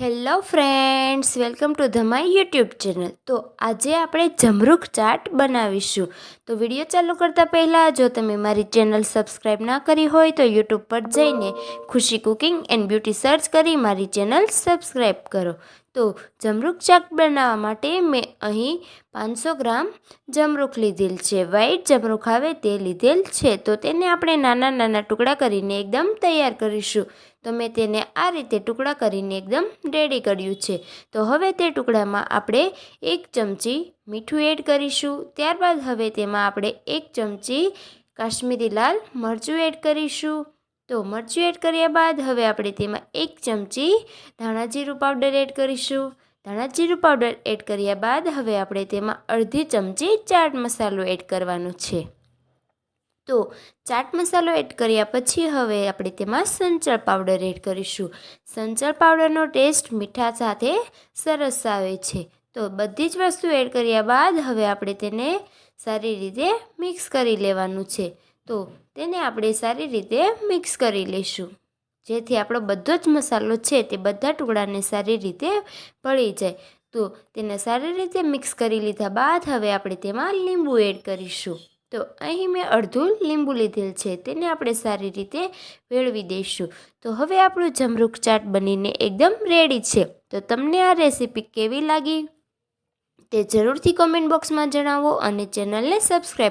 Hello friends, welcome to the my YouTube channel. તો આજે આપણે જમરૂખ ચાટ બનાવીશું. તો વીડિયો ચાલુ કરતાં પહેલાં, જો તમે મારી ચેનલ સબસ્ક્રાઈબ ના કરી હોય, તો યુટ્યુબ પર જઈને ખુશી કુકિંગ એન્ડ બ્યુટી સર્ચ કરી મારી ચેનલ સબસ્ક્રાઈબ કરો. તો જમરૂખ ચાટ બનાવવા માટે મેં અહીં પાંચસો ગ્રામ જમરૂખ લીધેલ છે. વ્હાઈટ જમરૂખ આવે તે લીધેલ છે. તો તેને આપણે નાના નાના ટુકડા કરીને એકદમ તૈયાર કરીશું. તો મેં તેને આ રીતે ટુકડા કરીને એકદમ રેડી કર્યું છે. તો હવે તે ટુકડામાં આપણે એક ચમચી મીઠું એડ કરીશું. ત્યારબાદ હવે તેમાં આપણે એક ચમચી કાશ્મીરી લાલ મરચું એડ કરીશું. તો મરચું એડ કર્યા બાદ હવે આપણે તેમાં એક ચમચી ધાણા જીરું પાવડર એડ કરીશું. ધાણા જીરું પાવડર એડ કર્યા બાદ હવે આપણે તેમાં અડધી ચમચી ચાટ મસાલો એડ કરવાનો છે. તો ચાટ મસાલો એડ કર્યા પછી હવે આપણે તેમાં સંચળ પાવડર એડ કરીશું. સંચળ પાવડરનો ટેસ્ટ મીઠા સાથે સરસ આવે છે. તો બધી જ વસ્તુ એડ કર્યા બાદ હવે આપણે તેને સારી રીતે મિક્સ કરી લેવાનું છે. તો તેને આપણે સારી રીતે મિક્સ કરી લઈશું. જેથી આપણો બધો જ મસાલો છે તે બધા ટુકડાને સારી રીતે ભળી જાય. તો તેને સારી રીતે મિક્સ કરી લીધા બાદ હવે આપણે તેમાં લીંબુ એડ કરીશું. તો અહીં મેં અડધું લીંબુ લીધેલ છે, તેને આપણે સારી રીતે વેળવી દઈશું. તો હવે આપણું જમરૂખ ચાટ બનીને એકદમ રેડી છે. તો તમને આ રેસીપી કેવી લાગી? તે જરૂરથી કોમેન્ટ બોક્સમાં જણાવો અને ચેનલને સબસ્ક્રાઈબ